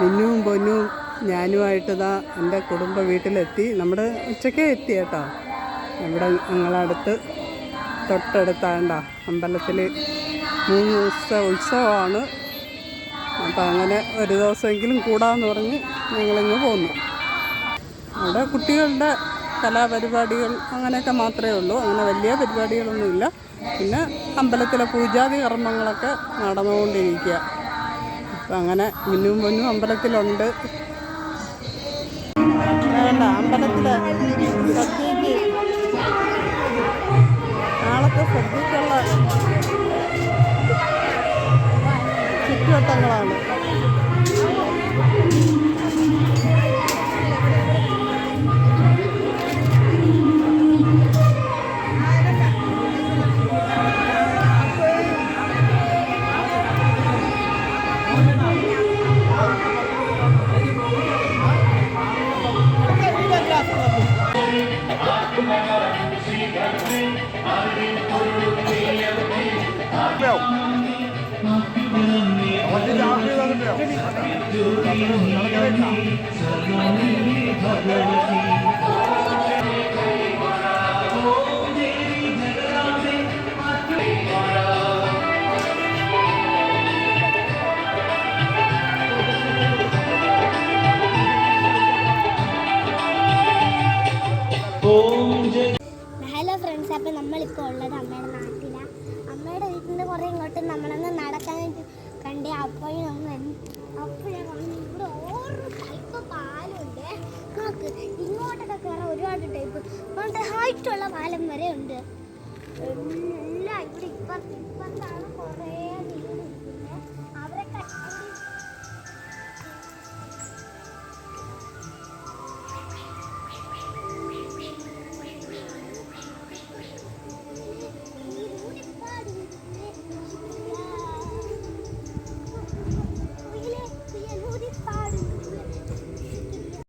മിന്നുവും പൊന്നും ഞാനുമായിട്ട് ഇതാ എന്റെ കുടുംബ വീട്ടിലെത്തി. നമ്മുടെ ഉച്ചക്കേ എത്തി കേട്ടോ. ഇവിടെ ഞങ്ങളടുത്ത് തൊട്ടടുത്താണ്ട അമ്പലത്തിൽ മൂന്ന് ദിവസത്തെ ഉത്സവമാണ്. അപ്പം അങ്ങനെ ഒരു ദിവസമെങ്കിലും കൂടാമെന്ന് പറഞ്ഞ് ഞങ്ങളിങ്ങ് പോന്നു. അവിടെ കുട്ടികളുടെ കലാപരിപാടികൾ അങ്ങനെയൊക്കെ മാത്രമേ ഉള്ളൂ. അങ്ങനെ വലിയ പരിപാടികളൊന്നുമില്ല. പിന്നെ അമ്പലത്തിലെ പൂജാതി കർമ്മങ്ങളൊക്കെ നടന്നുകൊണ്ടിരിക്കുക. അപ്പം അങ്ങനെ മിന്നും പൊന്നും അമ്പലത്തിലുണ്ട്. വേണ്ട അമ്പലത്തിൽ സദ്യക്ക് നാളത്തെ സദ്യക്കുള്ള ചുറ്റുവട്ടങ്ങളാണ്. ഹലോ ഫ്രണ്ട്സ് അപ്പോൾ നമ്മളിപ്പോൾ ഉള്ളത് അമ്മയുടെ നാട്ടിൽ നിന്ന് നമ്മളങ്ങ് നടക്കാൻ കണ്ടേ അപ്പോൾ നമ്മൾ പറഞ്ഞു ഇവിടെ ഓരോ ടൈപ്പ് പാലുണ്ട്. നോക്ക് ഇങ്ങോട്ടൊക്കെ കയറാൻ ഒരുപാട് ടൈപ്പ് അതുകൊണ്ട് ഹൈറ്റുള്ള പാലം വരെ ഉണ്ട്. എല്ലാം ഇവിടെ ഇപ്പുറത്ത് ഇപ്പുറത്താണ് കുറേ